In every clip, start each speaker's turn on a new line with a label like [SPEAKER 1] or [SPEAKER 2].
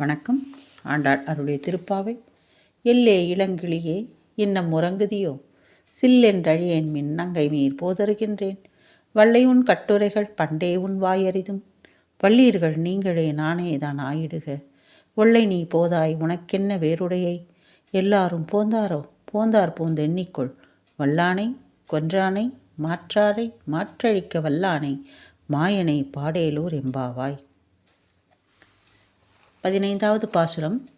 [SPEAKER 1] வணக்கம். ஆண்டாள் அருடைய திருப்பாவை. எல்லே இளங்கிளியே இன்னம் உறங்குதியோ? சில்லென்றழியேன் மின்னங்கை மீர் போதருகின்றேன். வள்ளை உன் கட்டுரைகள் பண்டே உன் வாயறிதும். வள்ளீர்கள் நீங்களே நானே தான் ஆயிடுக. ஒல்லை நீ போதாய் உனக்கென்ன வேறுடையை? எல்லாரும் போந்தாரோ? போந்தார் போந்தெண்ணிக்கொள் வல்லானை கொன்றானை மாற்றாரை மாற்றழிக்க வல்லானை மாயனை பாடேலூர் எம்பாவாய். பதினைந்தாவது பாசுரம்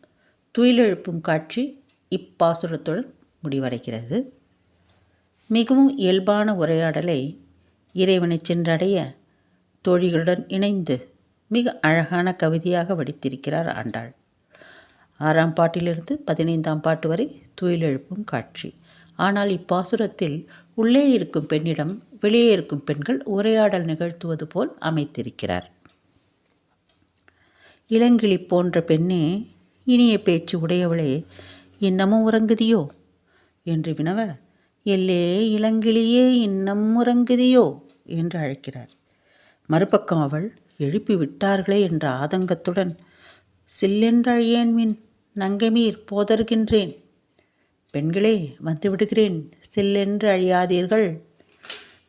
[SPEAKER 1] துயிலெழுப்பும் காட்சி இப்பாசுரத்துடன் முடிவடைகிறது. மிகவும் இயல்பான உரையாடலை இறைவனை சென்றடைய தோழிகளுடன் இணைந்து மிக அழகான கவிதையாக வடித்திருக்கிறார் ஆண்டாள். ஆறாம் பாட்டிலிருந்து பதினைந்தாம் பாட்டு வரை துயிலெழுப்பும் காட்சி. ஆனால் இப்பாசுரத்தில் உள்ளே இருக்கும் பெண்ணிடம் வெளியே இருக்கும் பெண்கள் உரையாடல் நிகழ்த்துவது போல் அமைத்திருக்கிறார். இளங்கிளி போன்ற பெண்ணே இனிய பேச்சு உடையவளே இன்னமும் உறங்குதியோ? என்று வினவ எல்லே இளங்கிளியே இன்னம் உறங்குதியோ? என்று அழைக்கிறார். மறுபக்கம் அவள் எழுப்பி விட்டார்களே என்ற ஆதங்கத்துடன் சில்லென்றழியேன் மின் நங்கமீர் போதருகின்றேன். பெண்களே வந்து விடுகிறேன் சில்லென்று அழியாதீர்கள்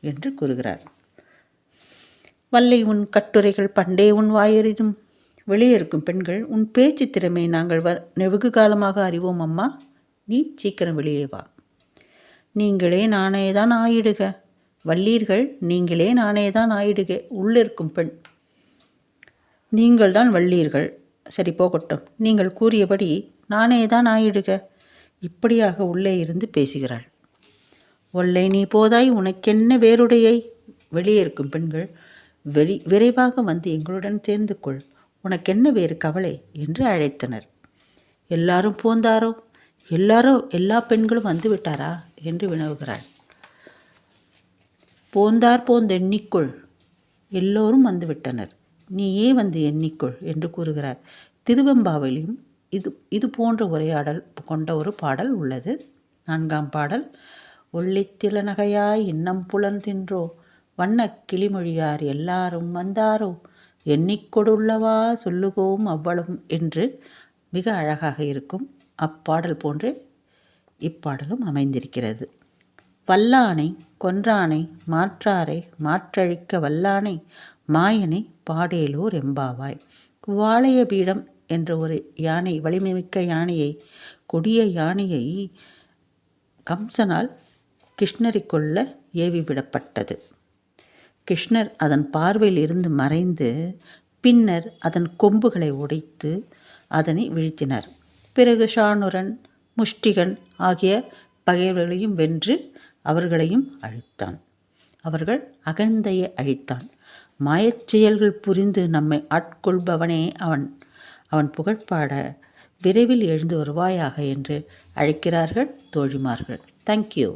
[SPEAKER 1] என்று கூறுகிறார். வல்லை உன் கட்டுரைகள் பண்டே உன் வாயறிதும் வெளியே இருக்கும் பெண்கள் உன் பேச்சு திறமை நாங்கள் வ வெகு காலமாக அறிவோம் அம்மா. நீ சீக்கிரம் வெளியே வா. நீங்களே நானே தான் ஆயிடுக. வள்ளீர்கள் நீங்களே நானே தான் ஆயிடுக உள்ளிருக்கும் பெண். நீங்கள் தான் வள்ளீர்கள். சரி போகட்டும். நீங்கள் கூறியபடி நானே தான் ஆயிடுக. இப்படியாக உள்ளே இருந்து பேசுகிறாள். ஒல்லை நீ போதாய் உனக்கென்ன வேறுடையை? வெளியே இருக்கும் பெண்கள் வெறி விரைவாக வந்து எங்களுடன் சேர்ந்து கொள். உனக்கென்ன வேறு கவலை? என்று அழைத்தனர். எல்லாரும் போந்தாரோ எல்லாரும் எல்லா பெண்களும் வந்து விட்டாரா? என்று வினவுகிறாள். போந்தார் போந்த எண்ணிக்கொள். எல்லோரும் வந்து விட்டனர். நீயே வந்து எண்ணிக்கொள் என்று கூறுகிறார். திருவெம்பாவிலும் இது இது போன்ற உரையாடல் கொண்ட ஒரு பாடல் உள்ளது. நான்காம் பாடல். ஒள்ளித்தில நகையாய் இன்னம் புலன் தின்றோ? வண்ண கிளிமொழியார் எல்லாரும் வந்தாரோ? எண்ணிக்கொடுள்ளவா சொல்லுகோம் அவ்வளவும் என்று மிக அழகாக இருக்கும் அப்பாடல் போன்று இப்பாடலும் அமைந்திருக்கிறது. வல்லானை கொன்றானை மாற்றாரை மாற்றழிக்க வல்லானை மாயனை பாடேலூர் எம்பாவாய். வாழைய பீடம் என்ற ஒரு யானை வலிமைமிக்க யானையை கொடிய யானையை கம்சனால் கிருஷ்ணரிக்குள்ள ஏவிவிடப்பட்டது. கிருஷ்ணர் அதன் பார்வையில் இருந்து மறைந்து பின்னர் அதன் கொம்புகளை உடைத்து அதனை வீழ்த்தினார். பிறகு ஷானுரன் முஷ்டிகன் ஆகிய பகைவர்களையும் வென்று அவர்களையும் அழித்தான். அவர்கள் அகந்தையை அழித்தான். மாயச் செயல்கள் புரிந்து நம்மை ஆட்கொள்பவனே அவன். அவன் புகழ்பாட விரைவில் எழுந்து வருவாயாக என்று அழைக்கிறார்கள் தோழிமார்கள். தேங்க்யூ